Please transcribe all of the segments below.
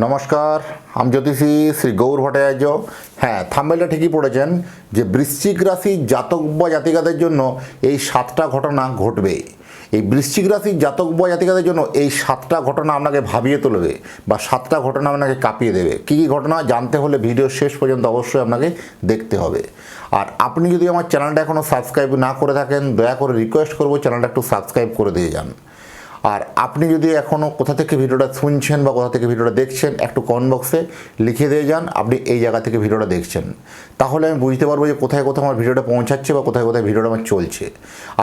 নমস্কার, আমি জ্যোতিষী শ্রী গৌর ভট্টাচার্য। হ্যাঁ থাম্বেলটা ঠিকই পড়েছেন যে বৃশ্চিক রাশি জাতক বা জাতিকাদের জন্য এই সাতটা ঘটনা ঘটবে। এই বৃশ্চিক রাশির জাতক বা জাতিকাদের জন্য এই সাতটা ঘটনা আপনাকে ভাবিয়ে তুলবে বা সাতটা ঘটনা আপনাকে কাঁপিয়ে দেবে। কী কী ঘটনা জানতে হলে ভিডিও শেষ পর্যন্ত অবশ্যই আপনাকে দেখতে হবে। আর আপনি যদি আমার চ্যানেলটা এখনও সাবস্ক্রাইব না করে থাকেন, দয়া করে রিকোয়েস্ট করব চ্যানেলটা একটু সাবস্ক্রাইব করে দিয়ে যান। আর আপনি যদি এখনও কোথা থেকে ভিডিওটা শুনছেন বা কোথা থেকে ভিডিওটা দেখছেন, একটু কমেন্ট বক্সে লিখে দিয়ে যান, আপনি এই জায়গা থেকে ভিডিওটা দেখছেন। তাহলে আমি বুঝতে পারব যে কোথায় কোথায় আমার ভিডিওটা পৌঁছাচ্ছে বা কোথায় কোথায় ভিডিওটা আমার চলছে।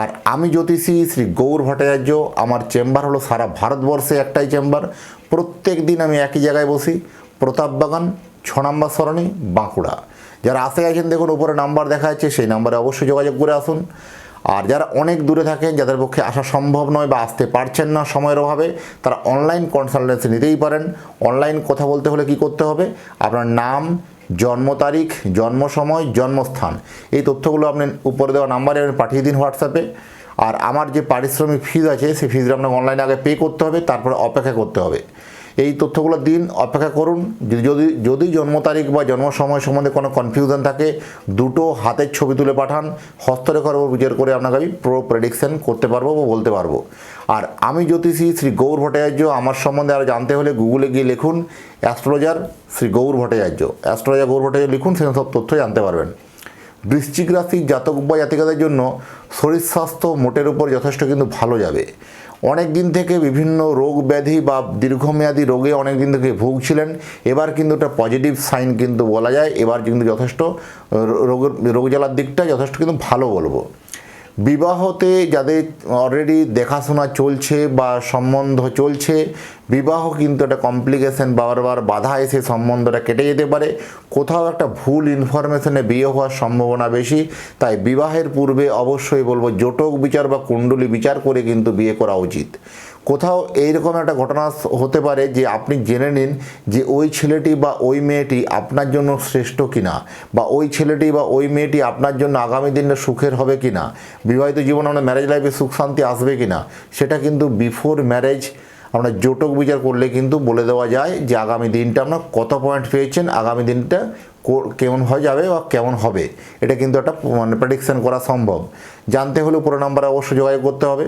আর আমি জ্যোতিষী শ্রী গৌর ভট্টাচার্য, আমার চেম্বার হলো সারা ভারতবর্ষে একটাই চেম্বার। প্রত্যেক দিন আমি একই জায়গায় বসি। প্রতাপবাগান ছ নম্বর সরণি, বাঁকুড়া। যারা আসে আছেন দেখুন, উপরে নাম্বার দেখা যাচ্ছে, সেই নাম্বারে অবশ্যই যোগাযোগ করে আসুন। আর যারা অনেক দূরে থাকেন, যাদের পক্ষে আসা সম্ভব নয় বা আসতে পারছেন না সময়ের অভাবে, তারা অনলাইন কনসালটেন্সি নিতেই পারেন। অনলাইন কথা বলতে হলে কি করতে হবে? আপনার নাম, জন্ম তারিখ, জন্ম সময়, জন্মস্থান। এই তথ্যগুলো আপনি উপরে দেওয়া নাম্বারে পাঠিয়ে দিন হোয়াটসঅ্যাপে আর আমার যে পারিশ্রমিক ফিজ আছে, সেই ফিজটা আপনাকে অনলাইনে আগে পে করতে হবে, তারপরে অপেক্ষা করতে হবে। এই তথ্যগুলো দিন, অপেক্ষা করুন। যদি যদি জন্ম তারিখ বা জন্ম সময় সম্বন্ধে কোনো কনফিউশন থাকে, দুটো হাতের ছবি তুলে পাঠান হস্তরেখার উপর বিচার করে আপনাকে আমি প্রো প্রেডিকশন করতে পারব বা বলতে পারব। আর আমি জ্যোতিষী শ্রী গৌর ভট্টাচার্য, আমার সম্বন্ধে আরও জানতে হলে গুগলে গিয়ে লিখুন অ্যাস্ট্রোলজার শ্রী গৌর ভট্টাচার্য। অ্যাস্ট্রোলজার গৌর ভট্টাচার্য লিখুন, সেখানে সব তথ্য জানতে পারবেন। বৃশ্চিক রাশির জাতক বা জাতিকাদের জন্য শরীর স্বাস্থ্য মোটের উপর যথেষ্ট কিন্তু ভালো যাবে। অনেক দিন থেকে বিভিন্ন রোগ ব্যাধি বা দীর্ঘমেয়াদী রোগে অনেক দিন থেকে ভুগছিলেন। এবার কিন্তু একটা পজিটিভ সাইন কিন্তু বলা যায়। এবার কিন্তু যথেষ্ট রোগের, রোগ জ্বালার দিকটা যথেষ্ট কিন্তু ভালো বলব। বিবাহতে যাদের অলরেডি দেখাশোনা চলছে বা সম্বন্ধ চলছে, বিবাহ কিন্তু একটা কমপ্লিকেশন বারবার বাধা এসে সম্বন্ধটা কেটে যেতে পারে। কোথাও একটা ভুল ইনফরমেশনে বিয়ে হওয়ার সম্ভাবনা বেশি, তাই বিবাহের পূর্বে অবশ্যই বলব, জোটক বিচার বা কুণ্ডলী বিচার করে কিন্তু বিয়ে করা উচিত। কোথাও এইরকম একটা ঘটনা হতে পারে যে আপনি জেনে নিন যে ওই ছেলেটি বা ওই মেয়েটি আপনার জন্য শ্রেষ্ঠ কিনা বা ওই ছেলেটি বা ওই মেয়েটি আপনার জন্য আগামী দিনে সুখের হবে কিনা, বিবাহিত জীবনে আমরা ম্যারেজ লাইফে সুখ শান্তি আসবে কিনা, সেটা কিন্তু বিফোর ম্যারেজ আমরা জোটক বিচার করলে কিন্তু বলে দেওয়া যায় যে আগামী দিনটা আপনার কত পয়েন্ট পেয়েছেন, আগামী দিনটা কেমন হয়ে যাবে বা কেমন হবে, এটা কিন্তু একটা মানে প্রেডিকশন করা সম্ভব। জানতে হলে পুরো নাম্বারে অবশ্যই যোগাযোগ করতে হবে।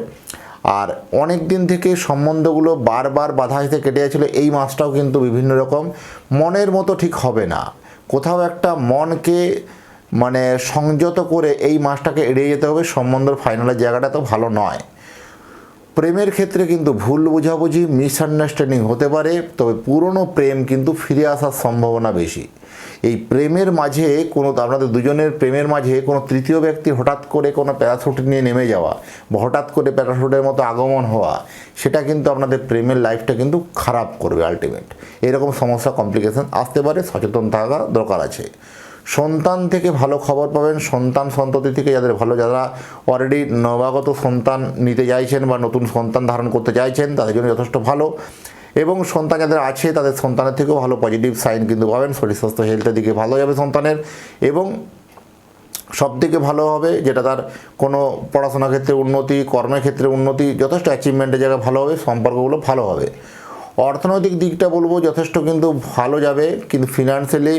আর অনেক দিন থেকে সম্বন্ধগুলো বারবার বাধা এসে কেটে যাচ্ছিল, এই মাসটাও কিন্তু বিভিন্ন রকম। মনের মতো ঠিক হবে না। কোথাও একটা মনকে মানে সংযত করে এই মাসটাকে এড়িয়ে যেতে হবে, সম্বন্ধের ফাইনালের জায়গাটা তো ভালো নয়। প্রেমের ক্ষেত্রে কিন্তু ভুল বোঝাবুঝি, মিসআন্ডারস্ট্যান্ডিং হতে পারে, তবে পুরনো প্রেম কিন্তু ফিরে আসার সম্ভাবনা বেশি। এই প্রেমের মাঝে কোনো, আপনাদের দুজনের প্রেমের মাঝে কোনো তৃতীয় ব্যক্তি হঠাৎ করে কোনো প্যারাশুট নিয়ে নেমে যাওয়া বা হঠাৎ করে প্যারাশুটের মতো আগমন হওয়া, সেটা কিন্তু আপনাদের প্রেমের লাইফটা কিন্তু খারাপ করবে আলটিমেট এরকম সমস্যা কমপ্লিকেশন আসতে পারে, সচেতন থাকা দরকার আছে। সন্তান থেকে ভালো খবর পাবেন, সন্তান সন্ততি থেকে যাদের ভালো, যারা অলরেডি নবাগত সন্তান নিতে চাইছেন বা নতুন সন্তান ধারণ করতে চাইছেন, তাদের জন্য যথেষ্ট ভালো। এবং সন্তান যাদের আছে, তাদের সন্তানের থেকেও ভালো পজিটিভ সাইন কিন্তু পাবেন। শরীর, স্বাস্থ্য হেলথের দিকে ভালো যাবে সন্তানের। এবং সব থেকে ভালো হবে যেটা তার কোনো পড়াশোনা ক্ষেত্রে উন্নতি, কর্মের ক্ষেত্রে উন্নতি, যথেষ্ট অ্যাচিভমেন্টের জায়গায় ভালো হবে, সম্পর্কগুলো ভালো হবে। অর্থনৈতিক দিকটা বলব, যথেষ্ট কিন্তু ভালো যাবে, কিন্তু ফিনান্সিয়ালি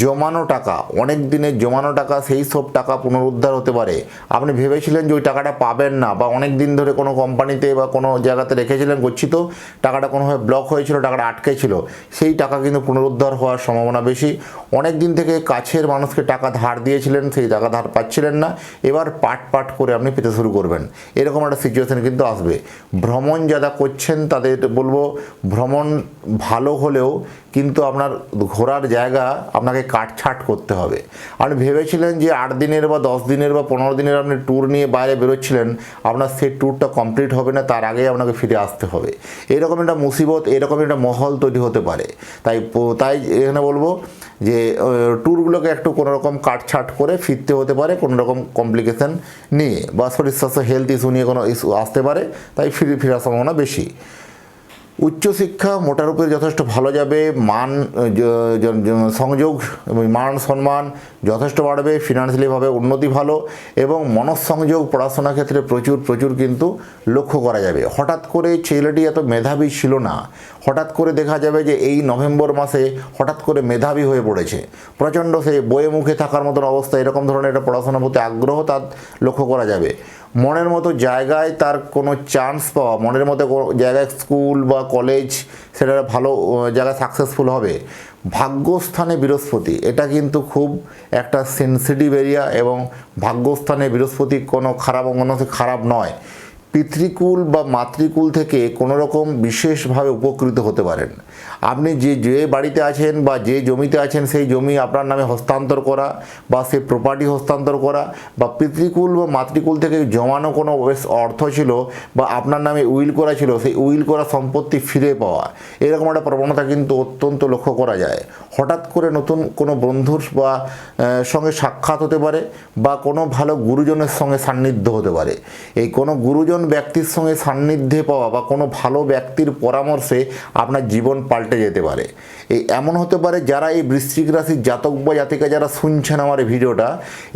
জমানো টাকা, অনেক দিনের জমানো টাকা, সেই সব টাকা পুনরুদ্ধার হতে পারে। আপনি ভেবেছিলেন যে ওই টাকাটা পাবেন না, বা অনেক দিন ধরে কোনো কোম্পানিতে বা কোনো জায়গাতে রেখেছিলেন গচ্ছিত, টাকাটা কোনোভাবে ব্লক হয়েছিল, টাকাটা আটকে ছিল, সেই টাকা কিন্তু পুনরুদ্ধার হওয়ার সম্ভাবনা বেশি। অনেক দিন থেকে কাছের মানুষকে টাকা ধার দিয়েছিলেন, সেই টাকা ধার পাচ্ছিলেন না, এবার পাট পাট করে আপনি পেতে শুরু করবেন। এরকম একটা সিচুয়েশান কিন্তু আসবে। ভ্রমণ যারা করছেন, তাদের বলব ভ্রমণ ভালো হলেও কিন্তু আপনার ঘোরার জায়গা আপনাকে কাটছাট করতে হবে। আপনি ভেবেছিলেন যে আট দিনের বা দশ দিনের বা পনেরো দিনের আপনি ট্যুর নিয়ে বাইরে বেরোচ্ছিলেন, আপনার সেই ট্যুরটা কমপ্লিট হবে না, তার আগেই আপনাকে ফিরে আসতে হবে। এরকম একটা মুসিবত, এরকম একটা মহল তৈরি হতে পারে। তাই তাই এখানে বলব যে ট্যুরগুলোকে একটু কোনো রকম কাটছাট করে ফিরতে হতে পারে, কোনো রকম কমপ্লিকেশন নিয়ে, বা শরীর স্বাস্থ্য হেলথ ইস্যু নিয়ে কোনো ইস্যু আসতে পারে, তাই ফিরে, ফেরার সম্ভাবনা বেশি। উচ্চশিক্ষা মোটার উপরে যথেষ্ট ভালো যাবে, মান সংযোগ মান, সম্মান যথেষ্ট বাড়বে ফিনান্সিয়ালিভাবে উন্নতি ভালো এবং মনঃসংযোগ পড়াশোনার ক্ষেত্রে প্রচুর প্রচুর কিন্তু লক্ষ্য করা যাবে। হঠাৎ করে ছেলেটি এত মেধাবী ছিল না, হঠাৎ করে দেখা যাবে যে এই নভেম্বর মাসে হঠাৎ করে মেধাবী হয়ে পড়েছে। প্রচণ্ড সে বইয়ে মুখে থাকার মতন অবস্থা, এরকম ধরনের একটা পড়াশোনার প্রতি আগ্রহ তার লক্ষ্য করা যাবে। মনের মতো জায়গায় তার কোনো চান্স পাওয়া, মনের মতো জায়গায় স্কুল বা কলেজ সেটা ভালো জায়গায় সাকসেসফুল হবে। ভাগ্যস্থানে বৃহস্পতি, এটা কিন্তু খুব একটা সেন্সিটিভ এরিয়া এবং ভাগ্যস্থানে বৃহস্পতি কোনো খারাপ অঙ্গন খারাপ নয়। পিতৃকুল বা মাতৃকুল থেকে কোনো রকম বিশেষভাবে উপকৃত হতে পারেন। আপনি যে যে বাড়িতে আছেন বা যে জমিতে আছেন, সেই জমি আপনার নামে হস্তান্তর করা বা সেই প্রপার্টি হস্তান্তর করা বা পিতৃকুল বা মাতৃকুল থেকে জমানো কোনো বেশ অর্থ ছিল বা আপনার নামে উইল করা ছিল, সেই উইল করা সম্পত্তি ফিরে পাওয়া। এরকম একটা প্রবণতা কিন্তু অত্যন্ত লক্ষ্য করা যায়। হঠাৎ করে নতুন কোনো বন্ধুর বা সঙ্গে সাক্ষাৎ হতে পারে বা কোনো ভালো গুরুজনের সঙ্গে সান্নিধ্য হতে পারে। এই কোনো গুরুজন ব্যক্তির সঙ্গে সান্নিধ্যে পাওয়া বা কোনো ভালো ব্যক্তির পরামর্শে আপনার জীবন পাল্টে যেতে পারে। এই এমন হতে পারে যারা এই বৃশ্চিক রাশির জাতক বা জাতিকা যারা শুনছেন আমার এই ভিডিওটা,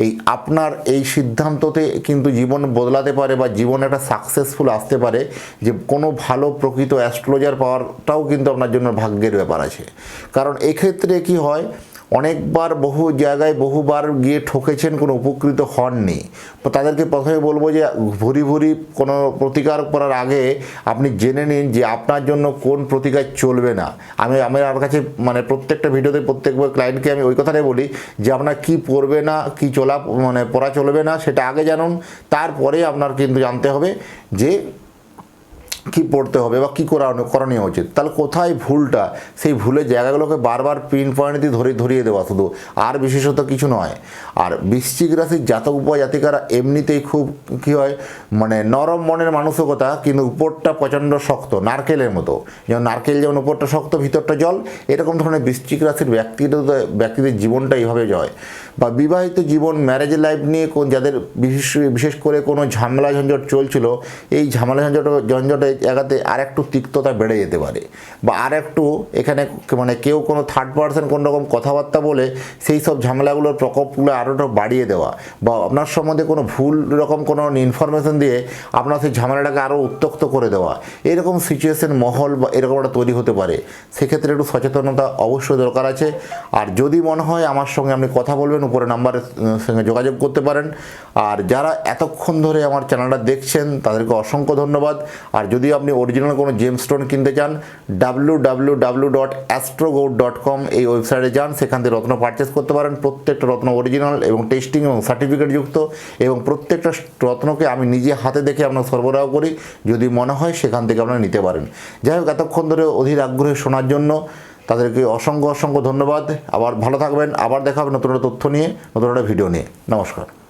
এই আপনার এই সিদ্ধান্ততে কিন্তু জীবন বদলাতে পারে বা জীবন একটা সাকসেসফুল আসতে পারে যে কোনো ভালো প্রকৃত অ্যাস্ট্রোলজার পাওয়ারটাও কিন্তু আপনার জন্য ভাগ্যের ব্যাপার আছে। কারণ এক্ষেত্রে কি হয় অনেকবার বহু জায়গায় বহুবার গিয়ে ঠকেছেন, কোনো উপকৃত হননি। তাদেরকে প্রথমে বলব যে, ভুরি ভুরি কোনো প্রতিকার করার আগে আপনি জেনে নিন যে আপনার জন্য কোন প্রতিকার চলবে না। আমি আমার কাছে মানে প্রত্যেকটা ভিডিওতে প্রত্যেকবার ক্লায়েন্টকে আমি ওই কথাটাই বলি যে, আপনার কি পড়বে না, কি চলা মানে পড়া চলবে না, সেটা আগে জানুন, তারপরে আপনার কিন্তু জানতে হবে যে কি পড়তে হবে বা কী করা করণীয় উচিত? তাহলে কোথায় ভুলটা? সেই ভুলের জায়গাগুলোকে বারবার পিন পয়েন্ট দিয়ে ধরে ধরিয়ে দেওয়া শুধু। আর বিশেষত কিছু নয়। আর বৃশ্চিক রাশির জাতক বা জাতিকারা এমনিতেই খুব কী হয় মানে নরম মনের মানসিকতা, কিন্তু উপরটা প্রচণ্ড শক্ত, নারকেলের মতো। যেমন নারকেল যেমন উপরটা শক্ত, ভিতরটা জল, এরকম ধরনের বৃশ্চিক রাশির ব্যক্তিদের ব্যক্তিদের জীবনটা এইভাবে জয়। বা বিবাহিত জীবন ম্যারেজ লাইফ নিয়ে কোন যাদের বিশেষ বিশেষ করে কোনো ঝামেলা ঝঞ্ঝট চলছিল, এই ঝামেলা ঝঞ্ঝট ঝঞ্ঝটের জায়গাতে আর একটু তিক্ততা বেড়ে যেতে পারে বা আর একটু এখানে মানে কেউ কোনো থার্ড পার্সন কোনো রকম কথাবার্তা বলে সেই সব ঝামেলাগুলোর প্রকোপগুলো আরও বাড়িয়ে দেওয়া বা আপনার সম্বন্ধে কোনো ভুল রকম কোনো ইনফরমেশন দিয়ে আপনার সেই ঝামেলাটাকে আরও উত্তক্ত করে দেওয়া। এরকম সিচুয়েশন মহল বা এরকম একটা তৈরি হতে পারে। সেক্ষেত্রে একটু সচেতনতা অবশ্যই দরকার আছে। আর যদি মনে হয় আমার সঙ্গে আপনি কথা বলবেন, উপরে নাম্বারের সঙ্গে যোগাযোগ করতে পারেন। আর যারা এতক্ষণ ধরে আমার চ্যানেলটা দেখছেন, তাদেরকে অসংখ্য ধন্যবাদ। আর যদি আপনি অরিজিনাল কোনো জেম স্টোন কিনতে চান W W W dot Astrogod dot com এই ওয়েবসাইটে যান। সেখান থেকে রত্ন পারচেস করতে পারেন। প্রত্যেকটা রত্ন অরিজিনাল এবং টেস্টিং এবং সার্টিফিকেট যুক্ত এবং প্রত্যেকটা রত্নকে আমি নিজে হাতে দেখে আপনার সরবরাহ করি। যদি মনে হয় সেখান থেকে আপনারা নিতে পারেন। যাই হোক, এতক্ষণ ধরে অধীর আগ্রহে শোনার জন্য তাদেরকে অসংখ্য অসংখ্য ধন্যবাদ। আবার ভালো থাকবেন। আবার দেখা হবে নতুন একটা তথ্য নিয়ে, নতুন একটা ভিডিও নিয়ে। নমস্কার।